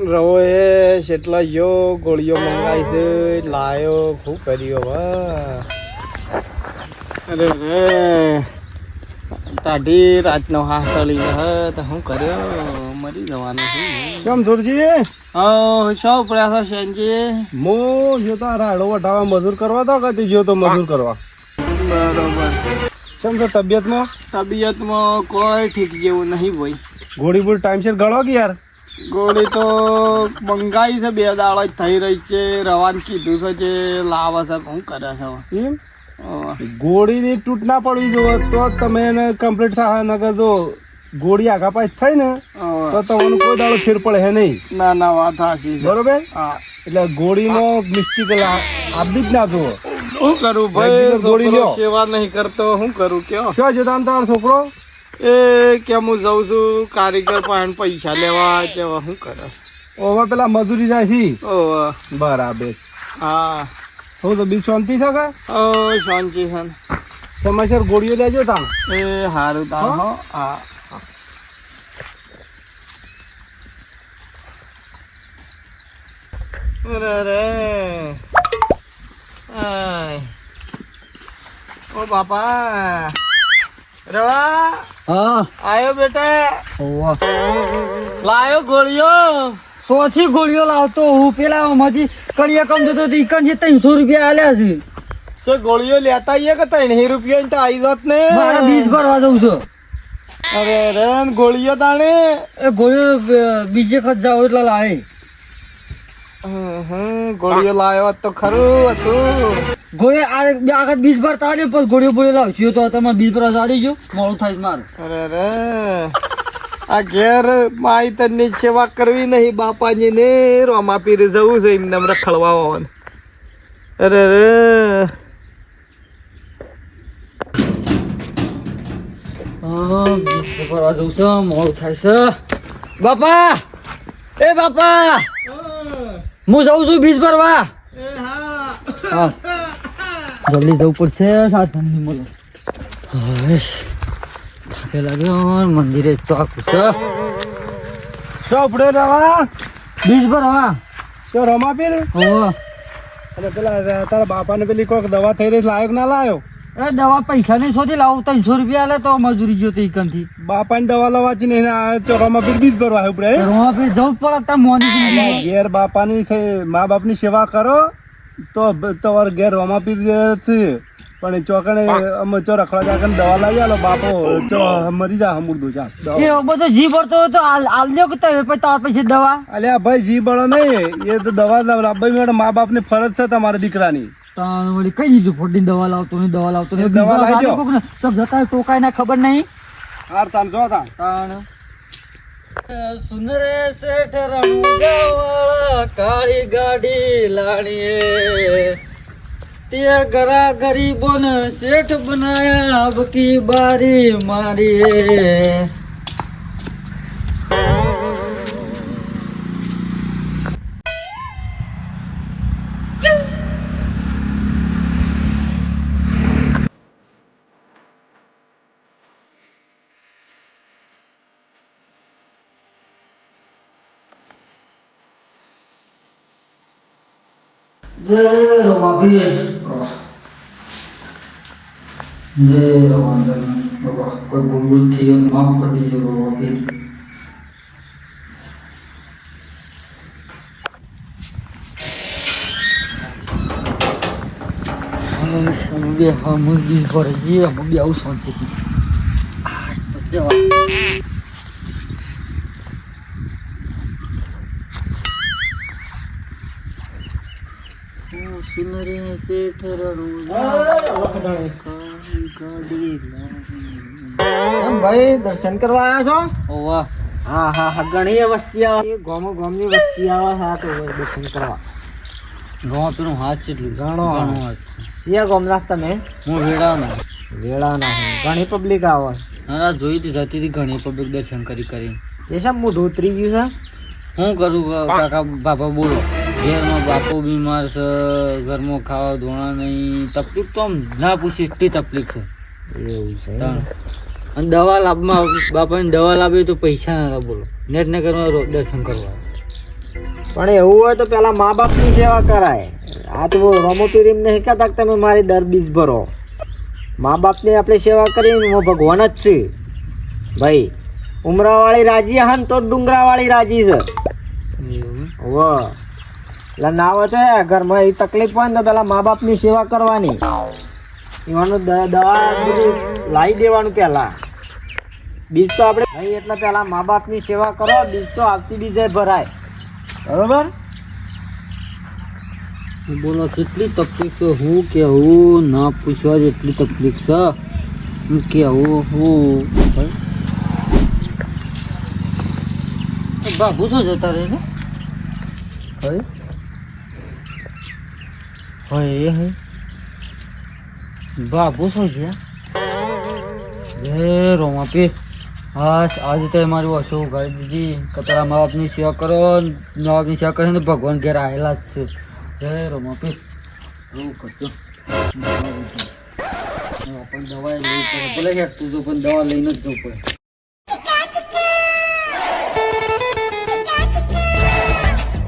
રવો જેટલા યો જો ગોળીઓ મંગાવી છે લાયો ખૂબ કર્યો વા અરે રે. તાઢી રાતનો હાસળી હ તો હું કર્યો? મરી જવાનું છું. કેમ સુરજી? હા શું પડ્યા છો શેનજી? મો જો તો રાડો વટાવા મજૂર કરવા તો કદી જો તો મજૂર કરવા? બરોબર. કેમ છે તબિયતમાં? તબિયતમાં કોઈ ઠીક જેવું નહીં ભાઈ ગોળી ટાઈમ ટાઈમસર ગળો કે યાર? ગોળી તો મંગાઈ છે બે દાડો જ થઈ રહી છે. રવાન કીધું છે જે લાવે છે શું કરે છે એમ. ગોળીની તૂટ ના પડવી જોવે તો તમે એને કમ્પ્લીટ થાય નગર જો ગોળી આઘા પાછ થાય ને તો તમને કોઈ દાડો ફેર પડે હે નહીં. ના ના વાત હાસી છે. બરોબર? એટલે ગોળીનો મિસ્ટેક આપી જ ના જો શું કરું ભાઈ? ગોળી. સેવા નહીં કરતો શું કરું કયો? શું તારો છોકરો? એ કેમ હું જઉં છું? કારીગર પાસે પૈસા લેવા કે શું કરે? ઓવા પેલા મજૂરી જાય છે ઓહ. બરાબર. હા. હું તો બી શાંતિ છે કે? ઓ શાંતિ છે. સમયસર ગોળીઓ લેજો તાણ. એ હારું તાર હા? હો? હા. અરે રે આય. ઓ બાપા. રવા. હા. આયો બેટા. લાયો ગોળીઓ. સોથી ગોળીઓ લાવતો હું. પેલા આમાંથી કડિયા કમ જતો તો ઇકન જે ત્રણસો રૂપિયા આલ્યા છે. તે ગોળીઓ લેતા આઈએ કે ત્રણ રૂપિયા તો આવી જાત ને? મારે બીજ ભરવા જવું છું. અરે રે ગોળીઓ તાણે? એ ગોળીઓ બીજે ખત જાવ એટલે લાવે. ગોળીઓ લાવ્યો તો ખરું હતું. ગોળી આ બે આગળ બીજ ભર ને પછી ગોળીઓ બોળી લાવશું તો તમે બીજ ભરવા જાડી ગયો. મોડું થાય મારે. અરે રે આ ઘેર માઈ તની સેવા કરવી નહીં બાપાજી ને રોમા પીરે જવું છે એમને એમ ખળવા હોવાનું અરે. રે હા, ભરવા જવું છે મોડું થાય છે. બાપા! એ બાપા! હું જાઉં છું બીજ ભરવા. હા. જલ્દી જવું પડશે સાધનની મળે હાશ, થાકે લાગ્યો મંદિરે તો આખું છે. ચોપડે રવા. બીજ ભરવા. તો રમા પીર હોવે. અને પેલા તારા બાપાને પેલી કોઈક દવા થઈ રહી લાયક ના લાયો? અરે દવા પૈસા નહીં શોધી લાવું ત્રણસો રૂપિયા આલે તો મજૂરી જોતી ઈકનથી. બાપાની દવા લાવવા છે ને ચોરામાં ફીર બીજ ભરવા ઉપડે હે? ઘરમાં ફેર જવું પડે તાર મોની ઘેર બાપાની છે મા બાપની સેવા કરો તો બ- ઘેર રોમા પીર છે. પણ ચોકડે ચોકણે અમે ચો રખડા ચાકણ દવા લાવી આલો બાપો ચો મરી જા હમુરદો ચા એ બધો જી હોય તો હાલ હાલ લ્યો કે તમે પછી તાર પછી દવા. અલ્યા ભાઈ જી બળો નહીં એ તો દવા લાવવા મેડમ મા બાપની ફરજ છે તમારા દીકરાની. વળી કઈ દીધું? ખોટી દવા લાવતો નહીં દવા લાવતો નહીં દવા લાવજો. ગાડી કોકને? તો જતા ટોકાય ના ખબર નહીં? હાર તાન જો તાન તાણ. સુંદરે શેઠ રણુજાવાળા કાળી ગાડી લાણીએ તે ગરા ગરીબોને શેઠ બનાયા બારી મારી જય રમાપીર જય રમાપીર બાબા કોઈ ભૂલ ભૂલ થઈ ગઈ માફ કરી દેજો રમાપીર અમે બે હમ બી પર જઈએ અમે બે આવું શાંતિથી આ, બસ જવા સુનરે શેઠ એમ ભાઈ દર્શન કરવા આવ્યા છો? વાહ હા હા હા ઘણી વસ્તી આવે. ગોમો ગોમની વસ્તી આવે હા તો દર્શન કરવા. ગોમ પેલું હાથ છે ઘણો ઘણો હાથ. છે. સિયા ગોમના તમે? હું વેડાના. વેડાના હું ઘણી પબ્લિક આવે હા જોઈ હતી જતી હતી ઘણી પબ્લિક દર્શન કરી કરી. એ સાહેબ હું ધોતરી ગયું છે? હું કરું કાકા બાપા બોલો. ઘેરમાં બાપુ બીમાર છે ઘરમાં ખાવા ધોણા નહીં. તકલીફ તો આમ ના પૂછી એટલી તકલીફ છે. એવું છે. અને દવા લાભમાં બાપાને દવા લાવી તો પૈસા ના બોલો નેટ ને કરવા દર્શન કરવા. પણ એવું હોય તો પેલા મા બાપની સેવા કરાય. આ તો રમોપીરી નહીં કહેતા તમે મારી દર બીજ ભરો. મા બાપની આપણે સેવા કરીએ હું ભગવાન જ છે. ભાઈ ઉમરાવાળી રાજી હન તો ડુંગરાવાળી રાજી છે. વાહ. એટલે ના હોય ઘરમાં એ તકલીફ હોય ને તો પેલા મા બાપની સેવા કરવાની. એવાનું દવા લાવી દેવાનું પહેલા બીજ તો આપણે ભાઈ એટલે પહેલાં મા બાપની સેવા કરો, બીજ તો આવતી બીજે ભરાય. બરોબર? બોલો, કેટલી તકલીફ છે? હું કેવું? ના પૂછવા જેટલી તકલીફ છે. હું કેવું? હું બાબુ શું જતા રહે ને ભાઈ? ભાઈ એ હે. બાબુ શું હે એ રોમાપી હા આજે તો મારું અશોક ઉગાડી દીધી કે તારા મા બાપની સેવા કરો, મા બાપની સેવા કરીને ભગવાન ઘેર આવેલા જ છે. હે રોમા પી. એવું કરજો. પણ દવા લઈ પડે ભલે તું જો પણ દવા લઈને જ જવું પડે.